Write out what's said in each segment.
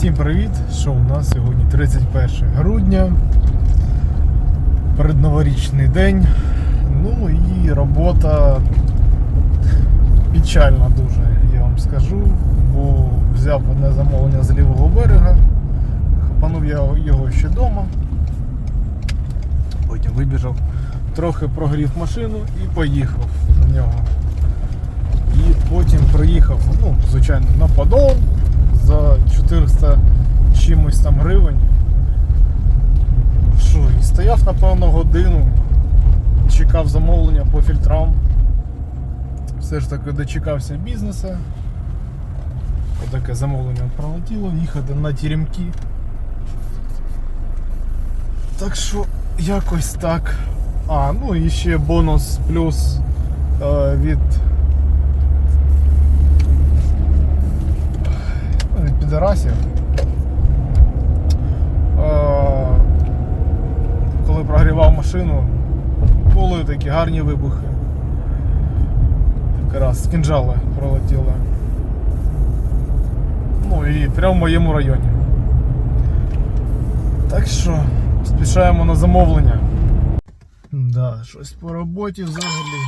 Всім привіт! Що у нас сьогодні 31 грудня, передноворічний день. Ну і робота печальна дуже, я вам скажу, бо взяв одне замовлення з лівого берега, хапанув я його ще вдома, потім вибіжав, трохи прогрів машину і поїхав на нього. І потім приїхав, ну, звичайно, на подол за 400 чимось там гривень. Що, і стояв, напевно, годину, чекав замовлення по фільтрам. Все ж таки дочекався бізнесу. Отаке замовлення пролетіло, їхати на теремки. Так що якось так. А, ну і ще бонус плюс е, від від підарасів. Е, Коли прогрівав машину, були такі гарні вибухи. Якраз кінжали пролетіли. Ну і прямо в моєму районі. Так що, спішаємо на замовлення. Да, щось по роботі взагалі.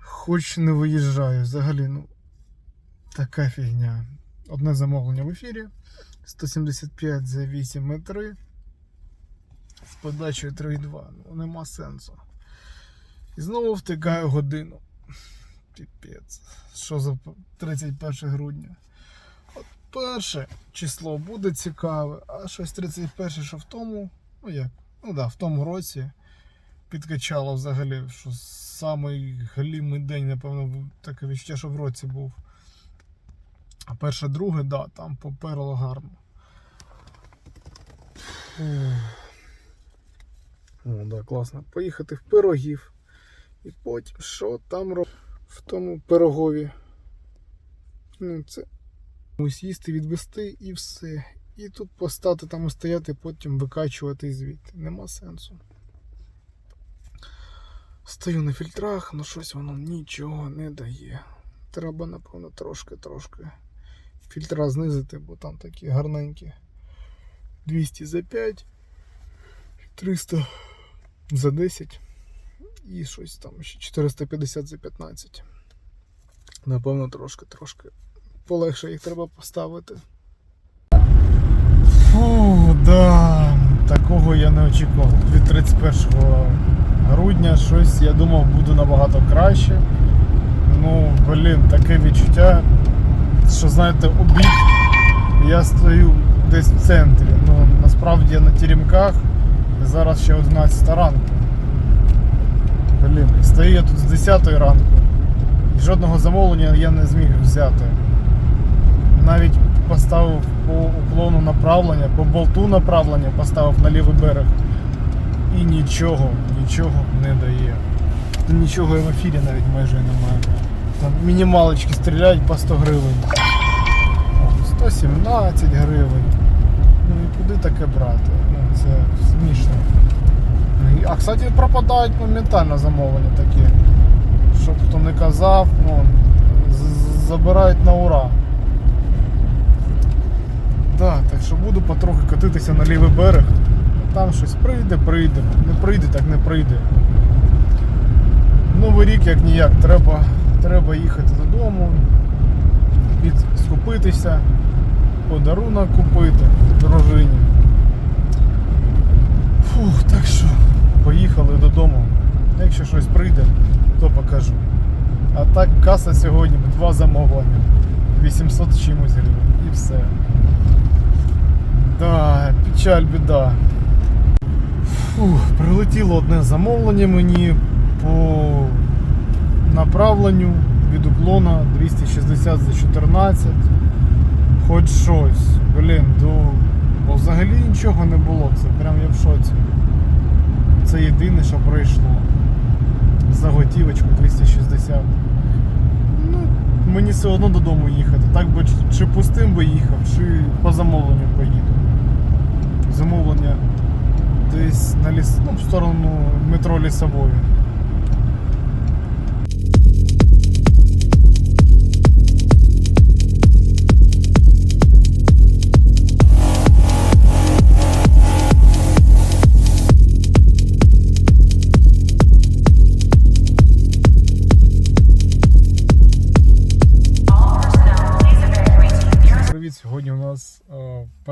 Хоч не виїжджаю, взагалі, ну. Така фігня. Одне замовлення в ефірі. 175 за 8,3. З подачею 3,2. Ну, нема сенсу. І знову втикаю годину. Піпець. Що за 31 грудня? От перше число буде цікаве, а щось 31, що в тому, ну як, ну да, в тому році підкачало взагалі, що самий галімий день, напевно, таке відчуття, що в році був. А перше, друге, да, там поперло гарно. О, да, класно. Поїхати в пирогів. І потім що там роб... в тому пирогові. Ну, це їсти, відвести і все. І тут постати там стояти, потім викачувати звідти. Нема сенсу. Стою на фільтрах, ну щось воно нічого не дає. Треба, напевно, трошки-трошки фільтра знизити, бо там такі гарненькі. 200 за 5, 300 за 10 і щось там ще 450 за 15. Напевно, трошки-трошки полегше їх треба поставити. Фу, да, такого я не очікував. Від 31 грудня щось я думав буде набагато краще. Ну, блін, таке відчуття, що знаєте, обід. Я стою десь в центрі. Ну, насправді я на теремках. і Зараз ще 11 ранку. Блін, і стою я тут з 10 ранку. І жодного замовлення я не зміг взяти. Навіть поставив по уклону направлення, по болту направлення поставив на лівий берег. І нічого, нічого не дає. Нічого і в ефірі навіть майже немає. Там мінімалочки стріляють по 100 гривень. 117 гривень. Ну і куди таке брати? Ну це смішно. Ну, А кстати пропадають моментально замовлення такі. Щоб хто не казав, ну, забирають на ура. Да, так що буду потрохи катитися на лівий берег. Там щось прийде, прийде. Не прийде, так не прийде. Новий рік як ніяк, треба, треба їхати додому, скупитися, подарунок купити дружині. Фух, так що поїхали додому. Якщо щось прийде, то покажу. А так каса сьогодні два замовлення. 800 чимось гривень і все. Да, печаль, біда. Фух, прилетіло одне замовлення мені по направленню від уклона 260 за 14. Хоч щось. Блін, до... бо взагалі нічого не було. Це прям я в шоці. Це єдине, що пройшло. Заготівочку 260. Ну, мені все одно додому їхати. Так би чи пустим би їхав, чи по замовленню поїду. Замовлення десь на ліс, ну, в сторону метро лісової.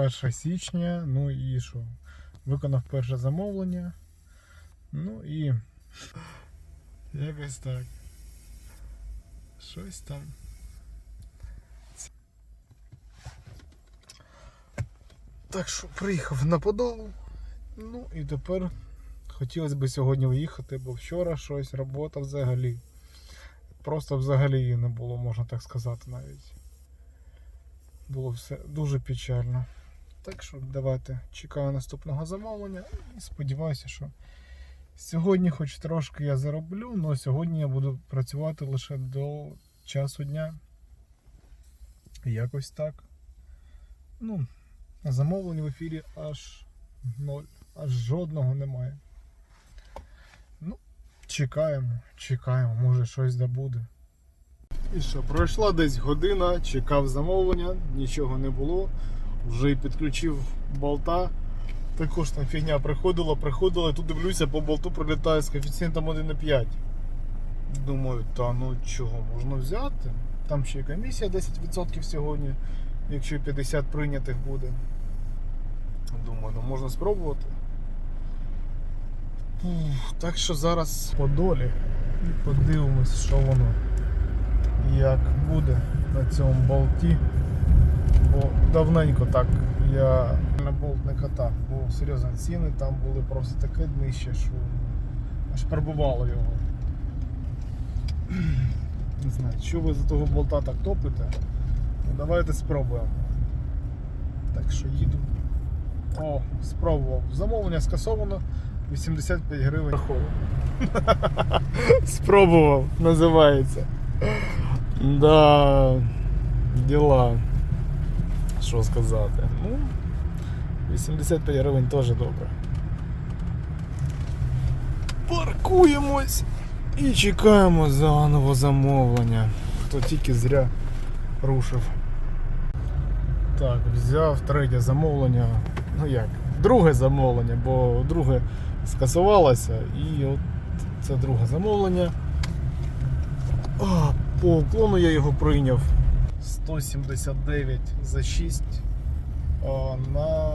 1 січня, ну і що? Виконав перше замовлення. Ну і. Якось так. Щось там. Так що приїхав на Подолу. Ну і тепер хотілося б сьогодні уїхати, бо вчора щось, робота взагалі. Просто взагалі її не було, можна так сказати навіть. Було все дуже печально. Так що давайте чекаю наступного замовлення і сподіваюся, що сьогодні хоч трошки я зароблю, але сьогодні я буду працювати лише до часу дня. Якось так. Ну, замовлень в ефірі аж ноль, аж жодного немає. Ну, чекаємо, чекаємо, може щось да буде. І що, пройшла десь година, чекав замовлення, нічого не було. Вже й підключив болта. Також там фігня приходила, приходила, тут дивлюся, по болту прилітає з коефіцієнтом 1,5. Думаю, та ну чого, можна взяти. Там ще й комісія 10% сьогодні, якщо 50 прийнятих буде. Думаю, ну можна спробувати. Ух, Так що зараз по долі і подивимось, що воно як буде на цьому болті. Бо давненько так я на болт не катав, бо серйозно ціни там були просто таке днище, що аж пробувало його. Не знаю, що ви за того болта так топите. Ну, давайте спробуємо. Так що їду. О, спробував. Замовлення скасовано. 85 гривень. Спробував, називається. Да, діла. Що сказати? Ну, 85 гривень теж добре. Паркуємось і чекаємо заново замовлення. Хто тільки зря рушив. Так, взяв третє замовлення. Ну як? Друге замовлення, бо друге скасувалося і от це друге замовлення. А, по уклону я його прийняв 179 за 6 а, на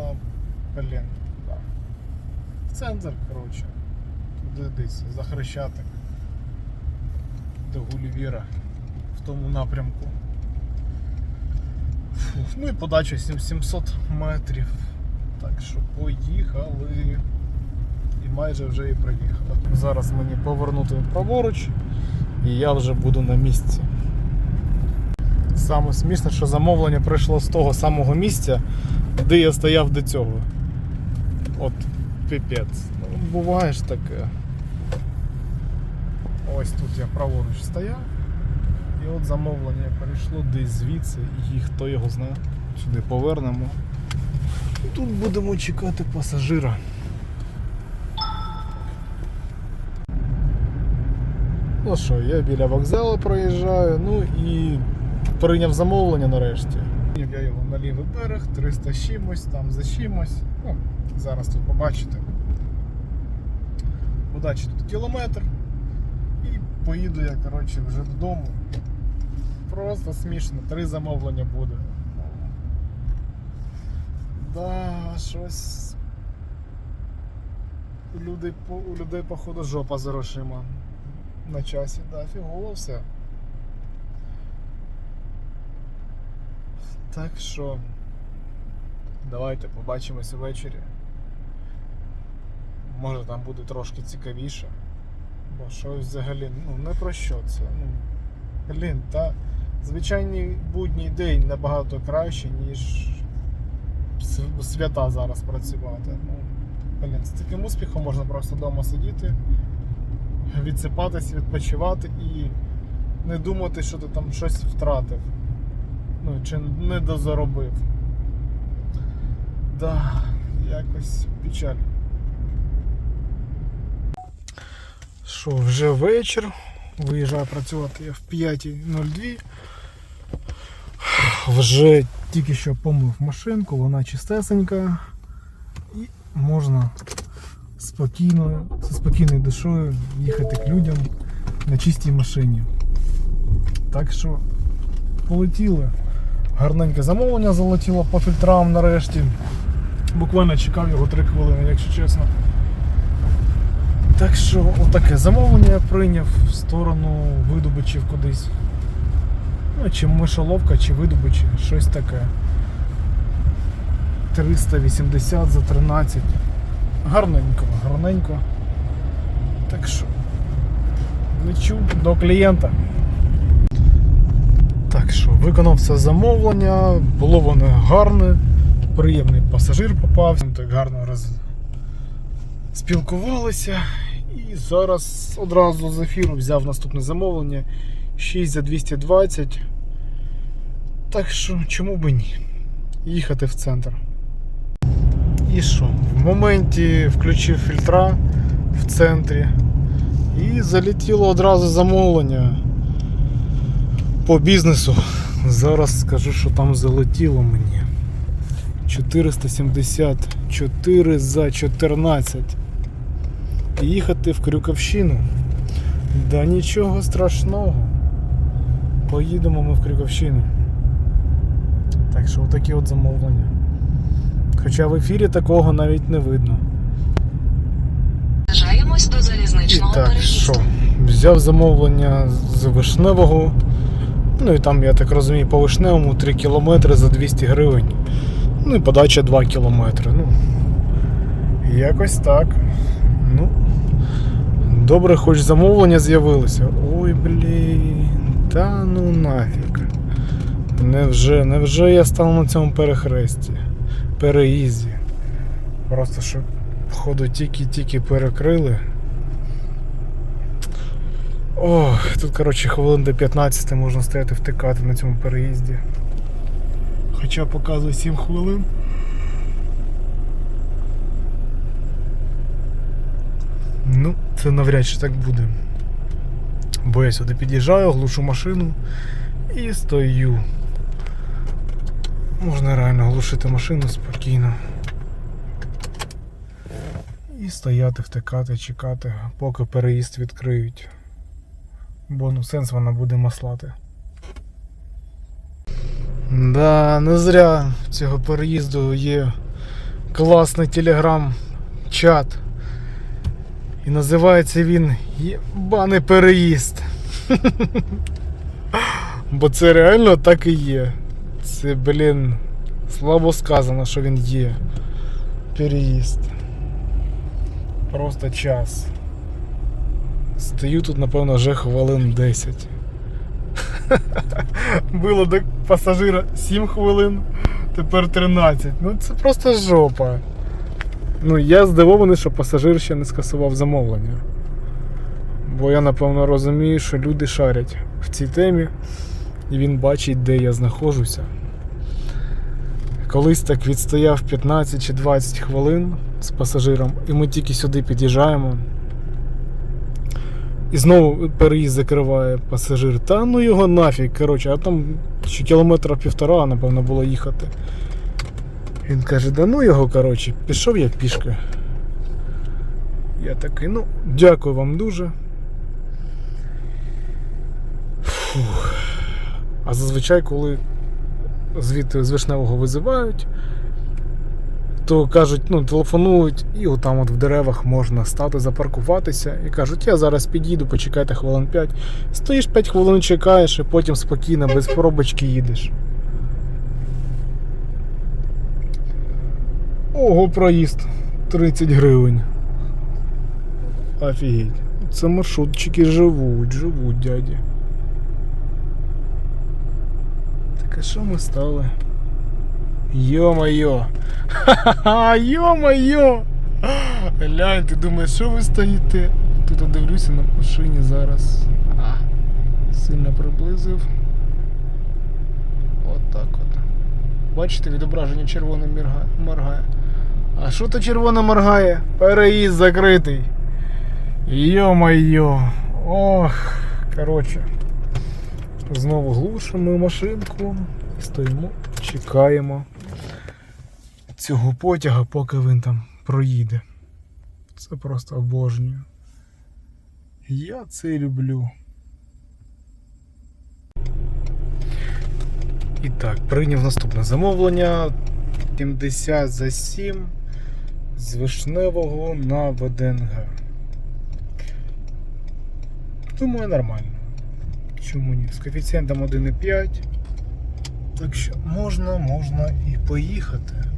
блін, да. центр, коротше. Туди десь за Хрещатик до Гулівіра в тому напрямку. Фух, ну і подача 700 метрів. Так що поїхали. І майже вже і приїхали. Зараз мені повернути праворуч і я вже буду на місці. Саме смішне, що замовлення прийшло з того самого місця, де я стояв до цього. От піпець. Ну, буває ж таке. Ось тут я праворуч стояв. І от замовлення прийшло десь звідси, і хто його знає. Сюди повернемо. Тут будемо чекати пасажира. Ну що, я біля вокзалу проїжджаю, ну і прийняв замовлення нарешті. Я його на лівий берег, 300 чимось, там за чимось. Ну, зараз тут побачите. Удачі тут кілометр. І поїду я, коротше, вже додому. Просто смішно, три замовлення буде. Да, щось. У людей, у людей, походу, жопа за грошима. На часі, да, фігово все. Так що давайте побачимося ввечері. Може там буде трошки цікавіше. Бо щось взагалі ну не про що це. Ну, блін, та звичайний будній день набагато краще, ніж свята зараз працювати. Ну, блін, з таким успіхом можна просто вдома сидіти відсипатись, відпочивати і не думати, що ти там щось втратив. Ну, чи не дозаробив. Да, якось печаль. Що, вже вечір. Виїжджаю працювати я в 5.02. Вже тільки що помив машинку, вона чистесенька. І можна спокійно, зі спокійною душою їхати к людям на чистій машині. Так що полетіли. Гарненьке замовлення залетіло по фільтрам нарешті. Буквально чекав його 3 хвилини, якщо чесно. Так що отаке замовлення я прийняв в сторону видобичів кудись. Ну, чи мишоловка, чи видобичі, щось таке. 380 за 13. Гарненько, гарненько. Так що лечу до клієнта. Так що, виконав це замовлення, було воно гарне, приємний пасажир попався, так гарно роз... спілкувалися. І зараз одразу з ефіру взяв наступне замовлення 6 за 220. Так що, чому би ні? Їхати в центр. І що? В моменті включив фільтра в центрі і залетіло одразу замовлення по бізнесу. Зараз скажу, що там залетіло мені. 474 за 14. І їхати в Крюковщину. Да нічого страшного. Поїдемо ми в Крюковщину. Так що отакі от замовлення. Хоча в ефірі такого навіть не видно. Наближаємось до І залізничного так, що? Взяв замовлення з вишневого. Ну і там, я так розумію, по вишневому 3 кілометри за 200 гривень. Ну і подача 2 кілометри. Ну, якось так. Ну, добре, хоч замовлення з'явилося. Ой, блін, та ну нафіг. Невже, невже я стану на цьому перехресті, переїзді. Просто щоб походу тільки-тільки перекрили. Ох, тут, коротше, хвилин до 15 можна стояти втикати на цьому переїзді. Хоча показує 7 хвилин. Ну, це навряд чи так буде. Бо я сюди під'їжджаю, глушу машину і стою. Можна реально глушити машину спокійно. І стояти, втикати, чекати, поки переїзд відкриють. Бо ну сенс вона буде маслати. Да, не зря цього переїзду є класний телеграм-чат. І називається він Єбаний переїзд. Бо це реально так і є. Це, блін, слабо сказано, що він є. Переїзд. Просто час. Стою тут, напевно, вже хвилин 10. Було до пасажира 7 хвилин, тепер 13. Ну це просто жопа. Ну, я здивований, що пасажир ще не скасував замовлення. Бо я напевно розумію, що люди шарять в цій темі, і він бачить, де я знаходжуся. Колись так відстояв 15 чи 20 хвилин з пасажиром, і ми тільки сюди під'їжджаємо. І знову переїзд закриває пасажир. Та ну його нафіг, коротше, а там ще кілометра півтора, напевно, було їхати. Він каже, да ну його, коротше, пішов я пішки. Я такий, ну, дякую вам дуже. Фух. А зазвичай, коли звідти з вишневого визивають, то кажуть, ну, телефонують, і отам от в деревах можна стати, запаркуватися і кажуть, я зараз під'їду, почекайте хвилин 5. Стоїш 5 хвилин, чекаєш, і потім спокійно, без пробочки їдеш. Ого, проїзд 30 гривень. Офігеть. Це маршрутчики живуть, живуть, дяді. Так а що ми стали? Йо-моє! Ха-ха-ха! Йо-моє! Глянь, ти думаєш, що ви стоїте? Тут дивлюся на машині зараз. А, сильно приблизив. От так от. Бачите, відображення червоне моргає. А що то червоне моргає? Переїзд закритий. Йо-моє. Ох, коротше. Знову глушимо машинку. Стоїмо, чекаємо цього потяга, поки він там проїде. Це просто обожнюю. Я це люблю. І так, прийняв наступне замовлення 70 за 7 з вишневого на ВДНГ. Думаю, нормально. Чому ні? З коефіцієнтом 1,5. Так що можна, можна і поїхати.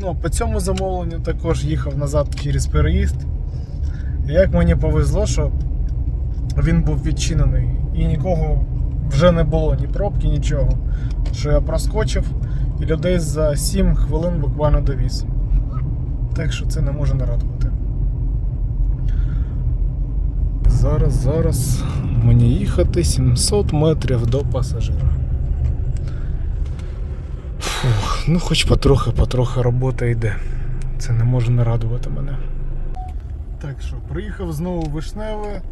Ну, по цьому замовленню також їхав назад через переїзд. Як мені повезло, що він був відчинений і нікого вже не було, ні пробки, нічого. Що я проскочив і людей за 7 хвилин буквально довіз. Так що це не може не радувати. Зараз, зараз мені їхати 700 метрів до пасажира. Фух, ну хоч потрохи, потрохи робота йде. Це не може не радувати мене. Так що, приїхав знову Вишневе.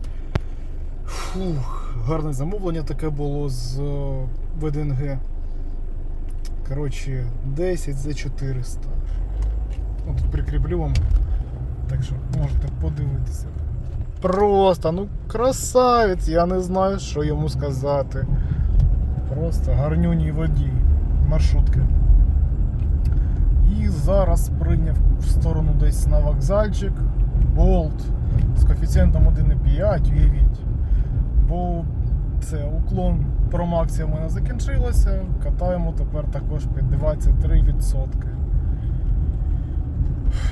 Фух, гарне замовлення таке було з е, ВДНГ. Коротше, 10 за 400. От тут прикріплю вам. Так що можете подивитися. Просто, ну красавець, я не знаю, що йому сказати. Просто гарнюній водій маршрутки. І зараз прийняв в сторону десь на вокзальчик болт з коефіцієнтом 1,5, уявіть. Бо це уклон промакція в мене закінчилася. Катаємо тепер також під 23%.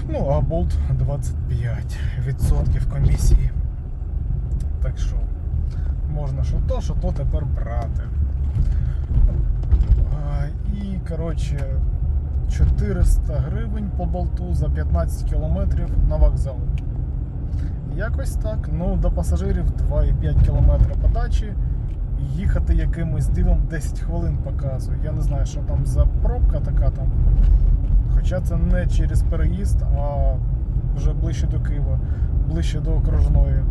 Ну, а болт 25% комісії. Так що можна що то, що то тепер брати. І, коротше, 400 гривень по болту за 15 кілометрів на вокзал. Якось так. Ну, до пасажирів 2,5 км подачі. Їхати якимось дивом 10 хвилин показує. Я не знаю, що там за пробка така там. Хоча це не через переїзд, а вже ближче до Києва, ближче до окружної.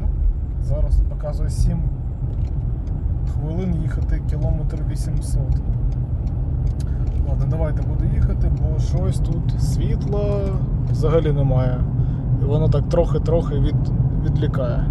Ну, зараз показує 7 хвилин їхати кілометр 800. Ладно, давайте буду їхати, бо щось тут світла взагалі немає. І воно так трохи-трохи від, відлікає.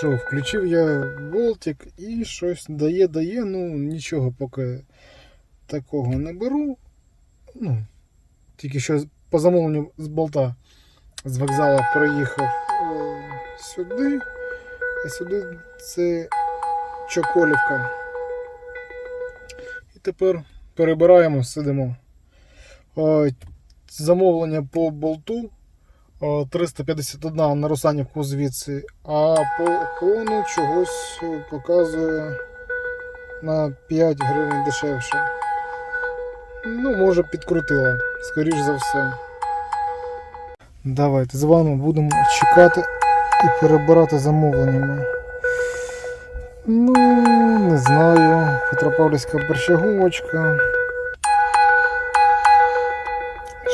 Що, включив я болтик і щось дає, дає, ну нічого поки такого не беру. Ну, тільки що по замовленню з болта з вокзалу проїхав е, сюди, а сюди це Чоколівка. І тепер перебираємо, сидимо. Е, Замовлення по болту. О, 351 на Русанівку звідси, а по кону чогось показує на 5 гривень дешевше. Ну, може підкрутила, скоріш за все. Давайте з вами будемо чекати і перебирати замовленнями. Ну, не знаю. Петропавлівська борщаговочка.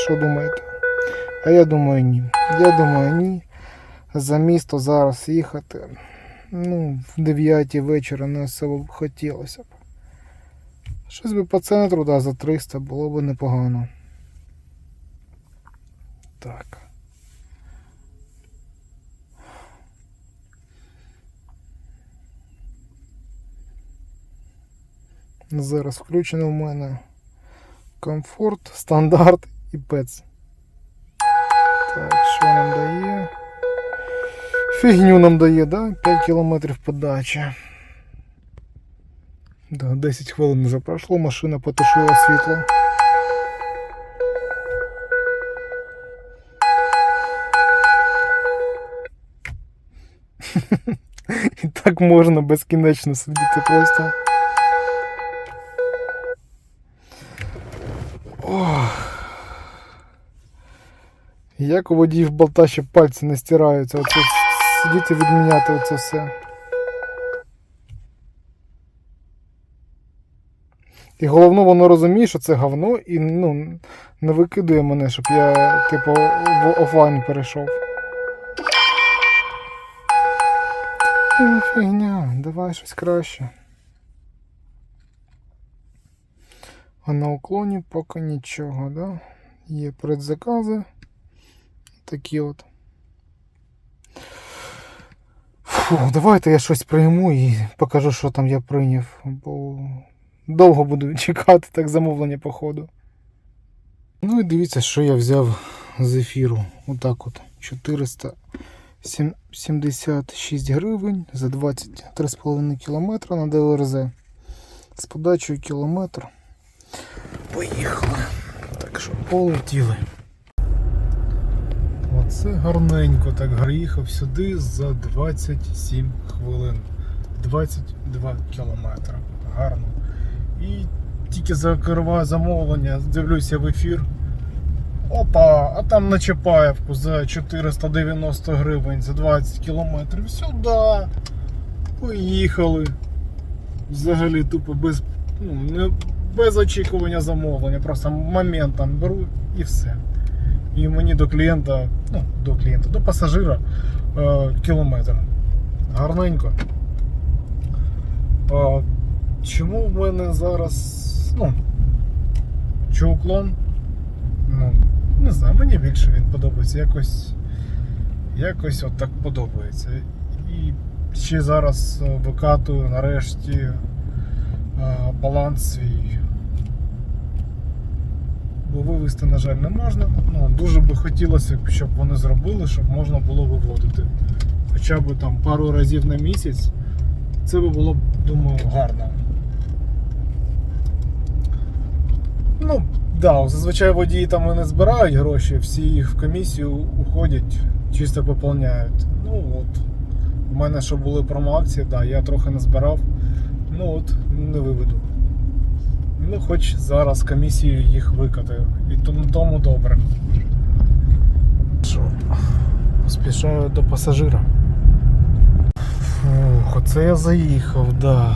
Що думаєте? А я думаю, ні. Я думаю, ні. За місто зараз їхати. Ну, в 9 вечора не особо хотілося б. Щось би по центру, да, за 300 було б непогано. Так. Зараз включено в мене комфорт, стандарт і пец. Так, що нам дає? Фігню нам дає, да? 5 кілометрів подачі. Да, 10 хвилин вже пройшло, машина потушила світло. І так можна безкінечно сидіти просто. Ох. Як у водіїв болта ще пальці не стираються, оце сидіти відміняти оце все. І головне, воно розуміє, що це говно і ну, не викидує мене, щоб я, типу, в офлайн перейшов. Ну, фігня, давай щось краще. А на уклоні поки нічого, да? Є предзакази. Такі от. Фу, давайте я щось прийму і покажу, що там я прийняв, бо довго буду чекати так замовлення по ходу. Ну і дивіться, що я взяв з ефіру. Отак от. 476 гривень за 23,5 км на ДЛРЗ. З подачею кілометр. Поїхали. Так що полетіли. Оце гарненько так їхав сюди за 27 хвилин. 22 кілометри. Гарно. І тільки закриваю замовлення, дивлюся в ефір. Опа, а там на Чапаєвку за 490 гривень за 20 кілометрів. Сюди. Поїхали. Взагалі тупо без, ну, без очікування замовлення. Просто моментом беру і все. І мені до клієнта, ну, до клієнта, до пасажира е, кілометр. Гарненько. Е, чому в мене зараз. Ну, чи уклон? Ну, не знаю, мені більше він подобається. Якось. Якось от так подобається. І ще зараз викатую нарешті е, баланс свій. Бо вивести, на жаль, не можна. Ну, дуже би хотілося, щоб вони зробили, щоб можна було виводити. Хоча б там пару разів на місяць. Це би було б, думаю, гарно. Ну, да, зазвичай водії там не збирають гроші, всі їх в комісію уходять, чисто поповняють. Ну от. У мене що були промоакції, да, я трохи не збирав. Ну от, не виведу. Ну, хоч зараз комісію їх викатаю. І тому, добре. Що? Поспішаю до пасажира. Фух, оце я заїхав, да.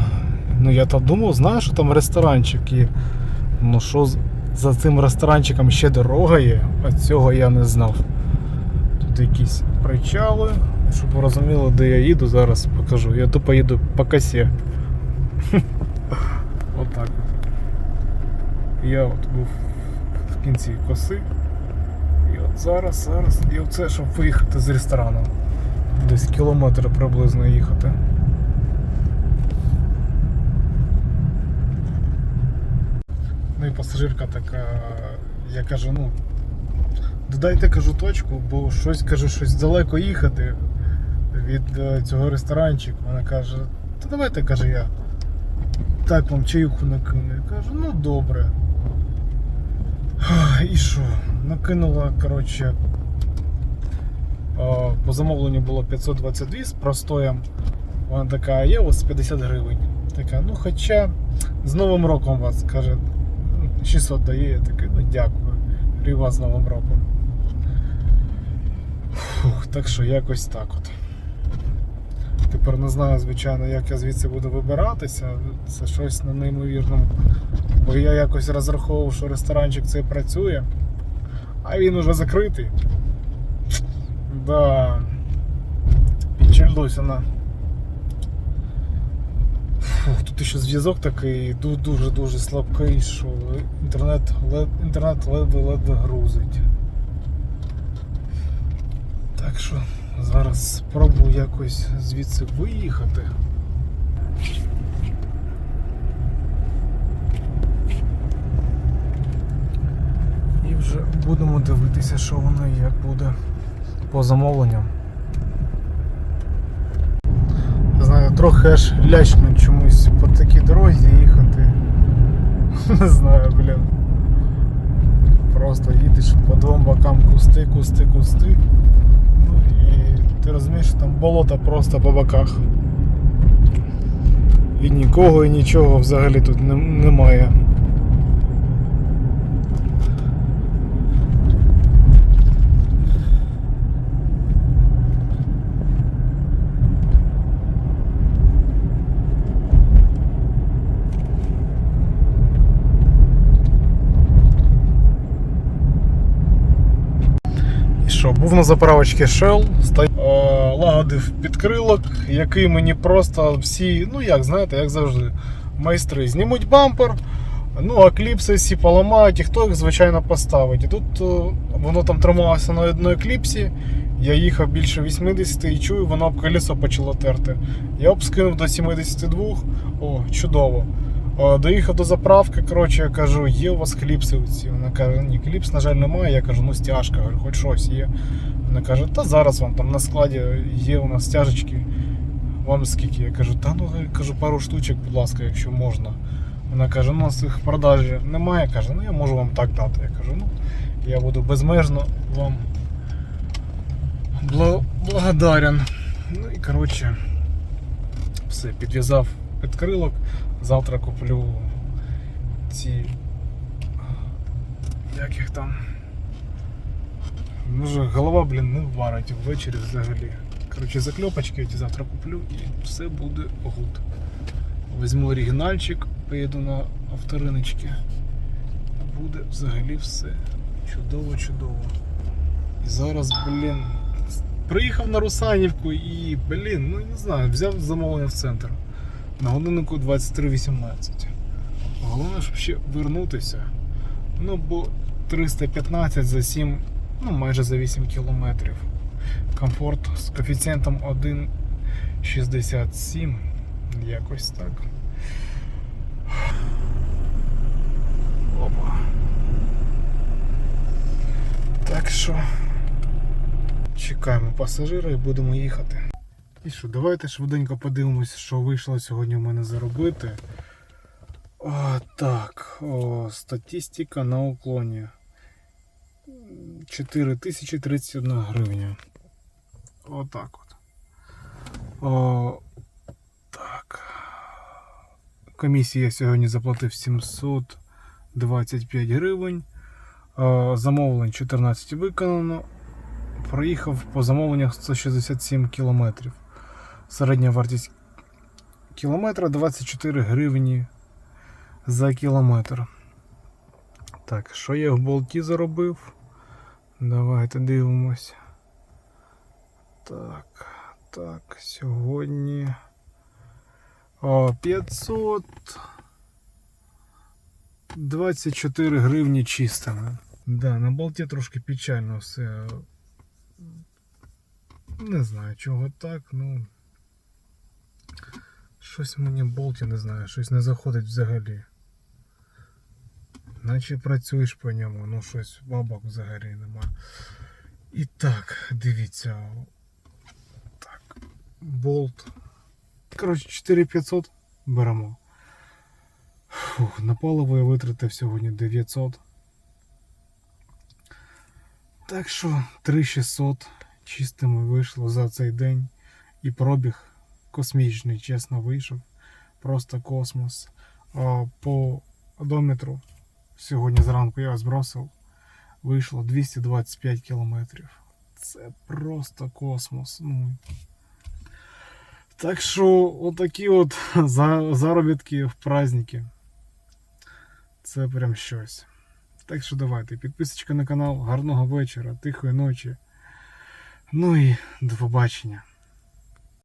Ну я так думав, знаєш, що там ресторанчик є. Ну що за цим ресторанчиком ще дорога є, а цього я не знав. Тут якісь причали, щоб ви розуміли, де я їду, зараз покажу. Я тупо їду по косі. Отак от. Я от був в кінці коси. І от зараз, зараз. І оце, щоб виїхати з ресторану. Десь кілометр приблизно їхати. Ну і пасажирка така, я кажу, ну, додайте кажу точку, бо щось кажу, щось далеко їхати від е, цього ресторанчику. Вона каже, та давайте каже я. Так вам чаюху накину. Я кажу, ну добре. І що? Накинула, коротше. По замовленню було 522 з простоєм. Вона така, «А є вас 50 гривень. Така, ну хоча з Новим роком вас каже, 600 дає, я такий, ну дякую. І з Новим роком. Фух, так що якось так от. Тепер не знаю, звичайно, як я звідси буду вибиратися. Це щось на неймовірному. Бо я якось розраховував, що ресторанчик цей працює, а він уже закритий. Да. Печальдосина. Фух, тут ще зв'язок такий дуже-дуже слабкий, що інтернет, лед- інтернет ледве-ледве грузить. Так що зараз спробую якось звідси виїхати. І вже будемо дивитися, що воно як буде по замовленням. Знаю, трохи аж лячно чомусь по такій дорозі їхати. Не знаю, блін. Просто їдеш по двом бокам кусти, кусти, кусти ти розумієш, що там болото просто по боках. І нікого, і нічого взагалі тут немає. Що, був на заправочці Shell, е, підкрилок, який мені просто всі, ну як знаєте, як завжди, майстри знімуть бампер, ну а кліпси всі поламають, і хто їх звичайно поставить. І тут е, воно там трималося на одній кліпсі. Я їхав більше 80 і чую, воно об колесо почало терти. Я обскинув до 72, о, чудово. О, Доїхав до заправки, коротше, я кажу, є у вас кліпси. Вона каже, ні, кліпс, на жаль, немає. Я кажу, ну стяжка, хоч щось є. Вона каже, та зараз вам там на складі є у нас стяжечки. Вам скільки? Я кажу, та ну кажу, пару штучок, будь ласка, якщо можна. Вона каже, ну у нас їх в продажі немає. Каже, ну я можу вам так дати. Я кажу, ну я буду безмежно вам благодарен. Ну і коротше, все, підв'язав підкрилок. Завтра куплю ці. Як їх там? Може голова, блін, не варить ввечері взагалі. Коротше, закльопочки ці завтра куплю і все буде гуд. Візьму оригінальчик, поїду на авториночки. Буде взагалі все. Чудово, чудово. І зараз, блін, приїхав на Русанівку і, блін, ну не знаю, взяв замовлення в центр. На годиннику 23.18. Головне, щоб ще вернутися. Ну, бо 315 за 7, ну майже за 8 кілометрів. Комфорт з коефіцієнтом 1,67. Якось так. Опа. Так що чекаємо пасажира і будемо їхати. І що, давайте швиденько подивимось, що вийшло сьогодні у мене заробити. О, так, о, статистика на уклоні. 4031 гривня. Отак от. О, так. Комісії я сьогодні заплатив 725 гривень. О, замовлень 14 виконано. Проїхав по замовленнях 167 кілометрів. Середня вартість кілометра 24 гривні за кілометр. Так, що я в болті заробив? Давайте дивимось. Так, так, сьогодні. О, 500. 24 гривні чистими. Да, на болті трошки печально все. Не знаю, чого так, ну. Щось мені болт, я не знаю, щось не заходить взагалі. Наче працюєш по ньому, ну щось бабок взагалі нема. І так, дивіться. Так, болт. Коротше, 4500 беремо. Фух, на паливо я витратив сьогодні 900. Так що 3600 чистими вийшло за цей день. І пробіг космічний, чесно, вийшов. Просто космос. По одометру сьогодні зранку я збросив. Вийшло 225 кілометрів. Це просто космос. Ну. Так що отакі от заробітки в праздники. Це прям щось. Так що давайте, підписочка на канал, гарного вечора, тихої ночі. Ну і до побачення.